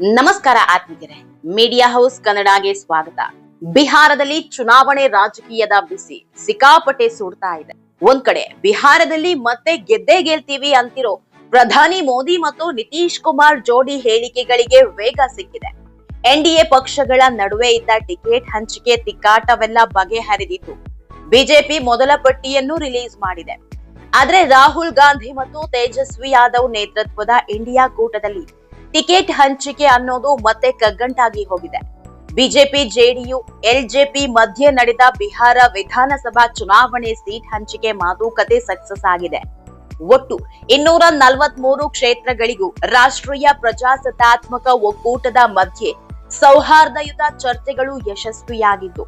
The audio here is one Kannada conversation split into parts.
ನಮಸ್ಕಾರ ಆತ್ಮೀಯರೇ. ಮೀಡಿಯಾ ಹೌಸ್ ಕನ್ನಡಗೆ ಸ್ವಾಗತ. ಬಿಹಾರದಲ್ಲಿ ಚುನಾವಣೆ ರಾಜಕೀಯದ ಬಿಸಿ, ಸಿಕ್ಕಾಪಟ್ಟೆ ಸುಡ್ತಾ ಇದೆ. ಒಂದ್ ಕಡೆ ಬಿಹಾರದಲ್ಲಿ ಮತ್ತೆ ಗೆದ್ದೇ ಗೆಲ್ತೀವಿ ಅಂತಿರೋ ಪ್ರಧಾನಿ ಮೋದಿ ಮತ್ತು ನಿತೀಶ್ ಕುಮಾರ್ ಜೋಡಿ ಹೇಳಿಕೆಗಳಿಗೆ ವೇಗ ಸಿಕ್ಕಿದೆ. ಎನ್ಡಿಎ ಪಕ್ಷಗಳ ನಡುವೆ ಇದ್ದ ಟಿಕೆಟ್ ಹಂಚಿಕೆ ತಿಕ್ಕಾಟವೆಲ್ಲ ಬಗೆಹರಿದಿತ್ತು. ಬಿಜೆಪಿ ಮೊದಲ ಪಟ್ಟಿಯನ್ನು ರಿಲೀಸ್ ಮಾಡಿದೆ. ಆದ್ರೆ ರಾಹುಲ್ ಗಾಂಧಿ ಮತ್ತು ತೇಜಸ್ವಿ ಯಾದವ್ ನೇತೃತ್ವದ ಇಂಡಿಯಾ ಕೂಟದಲ್ಲಿ ಟಿಕೆಟ್ ಹಂಚಿಕೆ ಅನ್ನೋದು ಮತ್ತೆ ಕಗ್ಗಂಟಾಗಿ ಹೋಗಿದೆ. ಬಿಜೆಪಿ, ಜೆಡಿಯು, ಎಲ್ಜೆಪಿ ಮಧ್ಯೆ ನಡೆದ ಬಿಹಾರ ವಿಧಾನಸಭಾ ಚುನಾವಣೆ ಸೀಟ್ ಹಂಚಿಕೆ ಮಾತುಕತೆ ಸಕ್ಸಸ್ ಆಗಿದೆ. ಒಟ್ಟು ಇನ್ನೂರ ನಲವತ್ಮೂರು ಕ್ಷೇತ್ರಗಳಿಗೂ ರಾಷ್ಟ್ರೀಯ ಪ್ರಜಾಸತ್ತಾತ್ಮಕ ಒಕ್ಕೂಟದ ಮಧ್ಯೆ ಸೌಹಾರ್ದಯುತ ಚರ್ಚೆಗಳು ಯಶಸ್ವಿಯಾಗಿದ್ದು,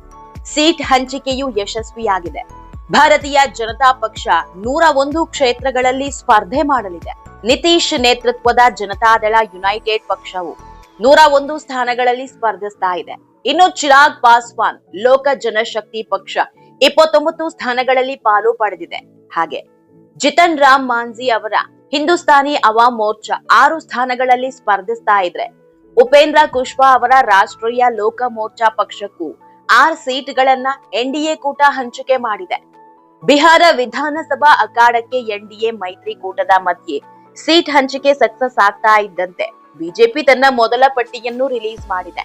ಸೀಟ್ ಹಂಚಿಕೆಯು ಯಶಸ್ವಿಯಾಗಿದೆ. ಭಾರತೀಯ ಜನತಾ ಪಕ್ಷ ನೂರ ಒಂದು ಕ್ಷೇತ್ರಗಳಲ್ಲಿ ಸ್ಪರ್ಧೆ ಮಾಡಲಿದೆ. ನಿತೀಶ್ ನೇತೃತ್ವದ ಜನತಾದಳ ಯುನೈಟೆಡ್ ಪಕ್ಷವು ನೂರ ಒಂದು ಸ್ಥಾನಗಳಲ್ಲಿ ಸ್ಪರ್ಧಿಸ್ತಾ ಇದೆ. ಇನ್ನು ಚಿರಾಗ್ ಪಾಸ್ವಾನ್ ಲೋಕ ಜನಶಕ್ತಿ ಪಕ್ಷ ಇಪ್ಪತ್ತೊಂಬತ್ತು ಸ್ಥಾನಗಳಲ್ಲಿ ಪಾಲು ಪಡೆದಿದೆ. ಹಾಗೆ ಜಿತನ್ ರಾಮ್ ಮಾಂಜಿ ಅವರ ಹಿಂದೂಸ್ತಾನಿ ಅವಾಮ್ ಮೋರ್ಚಾ ಆರು ಸ್ಥಾನಗಳಲ್ಲಿ ಸ್ಪರ್ಧಿಸ್ತಾ ಇದ್ರೆ ಉಪೇಂದ್ರ ಕುಶ್ವಾ ಅವರ ರಾಷ್ಟ್ರೀಯ ಲೋಕ ಮೋರ್ಚಾ ಪಕ್ಷಕ್ಕೂ ಆರ್ ಸೀಟ್ಗಳನ್ನ ಎನ್ಡಿಎ ಕೂಟ ಹಂಚಿಕೆ ಮಾಡಿದೆ. ಬಿಹಾರ ವಿಧಾನಸಭಾ ಅಖಾಡಕ್ಕೆ ಎನ್ಡಿಎ ಮೈತ್ರಿಕೂಟದ ಮಧ್ಯೆ ಸೀಟ್ ಹಂಚಿಕೆ ಸಕ್ಸಸ್ ಆಗ್ತಾ ಇದ್ದಂತೆ. ಬಿಜೆಪಿ ತನ್ನ ಮೊದಲ ಪಟ್ಟಿಯನ್ನು ರಿಲೀಸ್ ಮಾಡಿದೆ.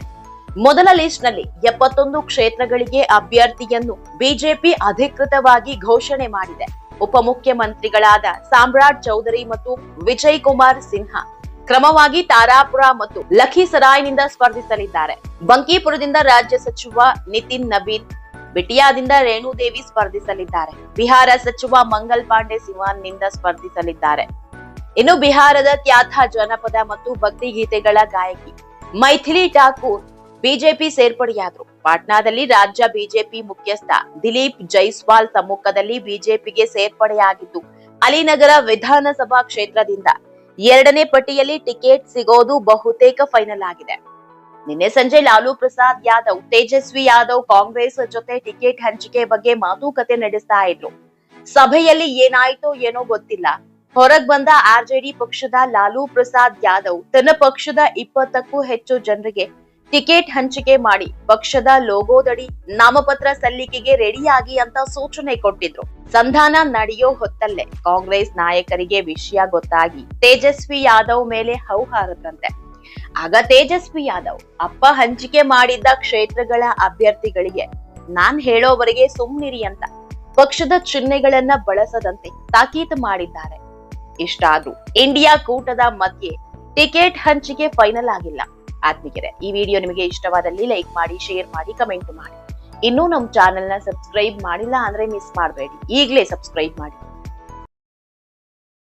ಮೊದಲ ಲಿಸ್ಟ್ನಲ್ಲಿ ಎಪ್ಪತ್ತೊಂದು ಕ್ಷೇತ್ರಗಳಿಗೆ ಅಭ್ಯರ್ಥಿಯನ್ನು ಬಿಜೆಪಿ ಅಧಿಕೃತವಾಗಿ ಘೋಷಣೆ ಮಾಡಿದೆ. ಉಪಮುಖ್ಯಮಂತ್ರಿಗಳಾದ ಸಾಮ್ರಾಟ್ ಚೌಧರಿ ಮತ್ತು ವಿಜಯ್ ಕುಮಾರ್ ಸಿನ್ಹಾ ಕ್ರಮವಾಗಿ ತಾರಾಪುರ ಮತ್ತು ಲಖೀಸರಾಯ್ನಿಂದ ಸ್ಪರ್ಧಿಸಲಿದ್ದಾರೆ. ಬಂಕೀಪುರದಿಂದ ರಾಜ್ಯ ಸಚಿವ ನಿತಿನ್ ನವೀನ್, ಬಿಟಿಯಾದಿಂದ ರೇಣುದೇವಿ ಸ್ಪರ್ಧಿಸಲಿದ್ದಾರೆ. ಬಿಹಾರ ಸಚಿವ ಮಂಗಲ್ ಪಾಂಡೆ ಸಿವಾನ್ನಿಂದ ಸ್ಪರ್ಧಿಸಲಿದ್ದಾರೆ. ಇನ್ನು ಬಿಹಾರದ ತ್ಯಾಥ ಜನಪದ ಮತ್ತು ಭಕ್ತಿ ಗೀತೆಗಳ ಗಾಯಕಿ ಮೈಥಿಲಿ ಠಾಕೂರ್ ಬಿಜೆಪಿ ಸೇರ್ಪಡೆಯಾದರು. ಪಾಟ್ನಾದಲ್ಲಿ ರಾಜ್ಯ ಬಿಜೆಪಿ ಮುಖ್ಯಸ್ಥ ದಿಲೀಪ್ ಜೈಸ್ವಾಲ್ ಸಮ್ಮುಖದಲ್ಲಿ ಬಿಜೆಪಿಗೆ ಸೇರ್ಪಡೆಯಾಗಿದ್ದು, ಅಲಿನಗರ ವಿಧಾನಸಭಾ ಕ್ಷೇತ್ರದಿಂದ ಎರಡನೇ ಪಟ್ಟಿಯಲ್ಲಿ ಟಿಕೆಟ್ ಸಿಗೋದು ಬಹುತೇಕ ಫೈನಲ್ ಆಗಿದೆ. ನಿನ್ನೆ ಸಂಜೆ ಲಾಲು ಪ್ರಸಾದ್ ಯಾದವ್, ತೇಜಸ್ವಿ ಯಾದವ್ ಕಾಂಗ್ರೆಸ್ ಜೊತೆ ಟಿಕೆಟ್ ಹಂಚಿಕೆ ಬಗ್ಗೆ ಮಾತುಕತೆ ನಡೆಸ್ತಾ ಇದ್ರು. ಸಭೆಯಲ್ಲಿ ಏನಾಯ್ತೋ ಏನೋ ಗೊತ್ತಿಲ್ಲ. ಹೊರಗ್ ಬಂದ ಆರ್ಜೆಡಿ ಪಕ್ಷದ ಲಾಲೂ ಪ್ರಸಾದ್ ಯಾದವ್ ತನ್ನ ಪಕ್ಷದ ಇಪ್ಪತ್ತಕ್ಕೂ ಹೆಚ್ಚು ಜನರಿಗೆ ಟಿಕೆಟ್ ಹಂಚಿಕೆ ಮಾಡಿ ಪಕ್ಷದ ಲೋಗೋದಡಿ ನಾಮಪತ್ರ ಸಲ್ಲಿಕೆಗೆ ರೆಡಿಯಾಗಿ ಅಂತ ಸೂಚನೆ ಕೊಟ್ಟಿದ್ರು. ಸಂಧಾನ ನಡೆಯೋ ಹೊತ್ತಲ್ಲೇ ಕಾಂಗ್ರೆಸ್ ನಾಯಕರಿಗೆ ವಿಷಯ ಗೊತ್ತಾಗಿ ತೇಜಸ್ವಿ ಯಾದವ್ ಮೇಲೆ ಹೌಹಾರದಂತೆ ಆಗ ತೇಜಸ್ವಿ ಯಾದವ್ ಅಪ್ಪ ಹಂಚಿಕೆ ಮಾಡಿದ್ದ ಕ್ಷೇತ್ರಗಳ ಅಭ್ಯರ್ಥಿಗಳಿಗೆ ನಾನ್ ಹೇಳೋವರೆಗೆ ಸುಮ್ನಿರಿ ಅಂತ ಪಕ್ಷದ ಚಿಹ್ನೆಗಳನ್ನ ಬಳಸದಂತೆ ತಾಕೀತು ಮಾಡಿದ್ದಾರೆ. ಇಷ್ಟಾದ್ರೂ ಇಂಡಿಯಾ ಕೂಟದ ಮಧ್ಯೆ ಟಿಕೆಟ್ ಹಂಚಿಕೆ ಫೈನಲ್ ಆಗಿಲ್ಲ. ಆತ್ಮಿಕರೆ ಈ ವಿಡಿಯೋ ನಿಮಗೆ ಇಷ್ಟವಾದಲ್ಲಿ ಲೈಕ್ ಮಾಡಿ ಶೇರ್ ಮಾಡಿ ಕಮೆಂಟ್ ಮಾಡಿ. ಇನ್ನೂ ನಮ್ಮ ಚಾನೆಲ್ನ ಸಬ್ಸ್ಕ್ರೈಬ್ ಮಾಡಿಲ್ಲ ಅಂದ್ರೆ ಮಿಸ್ ಮಾಡಬೇಡಿ. ಈಗಲೇ ಸಬ್ಸ್ಕ್ರೈಬ್ ಮಾಡಿ.